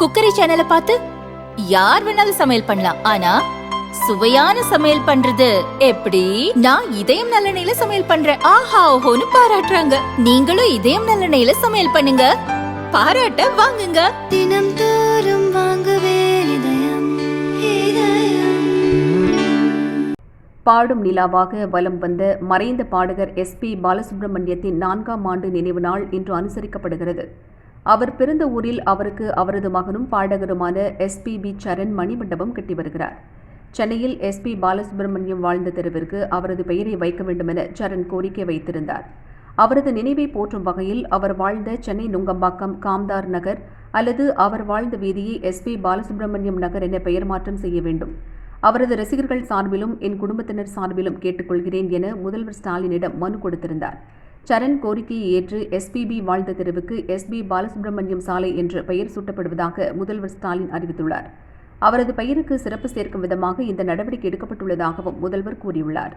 Cookery சேனலை பார்த்து யார் வேணாலும் சமையல் பண்ணலாம். ஆனா சுவையான சமையல் பண்றது எப்படி? நான் இதயம் நல்லெண்ணெயில சமையல் பண்றேன். ஆஹா ஓஹோன்னு பாராட்டுறாங்க. நீங்களும் இதயம் நல்லெண்ணெயில சமையல் பண்ணுங்க. பாராட்ட வாங்குங்க. தினம் தோறும் வாங்குவே இதயம் இதயம். பாடும் நிலாவாக வலம் வந்த மறைந்த பாடகர் எஸ்பி பாலசுப்ரமணியத்தின் நான்காம் ஆண்டு நினைவு நாள் இன்று அனுசரிக்கப்படுகிறது. அவர் பிறந்த ஊரில் அவருக்கு அவரது மகனும் பாடகருமான எஸ்பிபி சரண் மணிமண்டபம் கட்டி வருகிறார். சென்னையில் எஸ்பி பாலசுப்ரமணியம் வாழ்ந்த தெருவிற்கு அவரது பெயரை வைக்க வேண்டுமென சரண் கோரிக்கை வைத்திருந்தார். அவரது நினைவை போற்றும் வகையில் அவர் வாழ்ந்த சென்னை நுங்கம்பாக்கம் காம்தார் நகர் அல்லது அவர் வாழ்ந்த வீதியை எஸ்பி பாலசுப்ரமணியம் நகர் என பெயர் மாற்றம் செய்ய வேண்டும். அவரது ரசிகர்கள் சார்பிலும் என் குடும்பத்தினர் சார்பிலும் கேட்டுக்கொள்கிறேன் என முதல்வர் ஸ்டாலினிடம் மனு கொடுத்திருந்தார். சரண் கோரிக்கையை ஏற்று எஸ்பிபி வாழ்ந்த தெருவுக்கு எஸ்பி பாலசுப்ரமணியம் சாலை என்று பெயர் சூட்டப்படுவதாக முதல்வர் ஸ்டாலின் அறிவித்துள்ளார். அவரது பெயருக்கு சிறப்பு சேர்க்கும் விதமாக இந்த நடவடிக்கை எடுக்கப்பட்டுள்ளதாகவும் முதல்வர் கூறியுள்ளார்.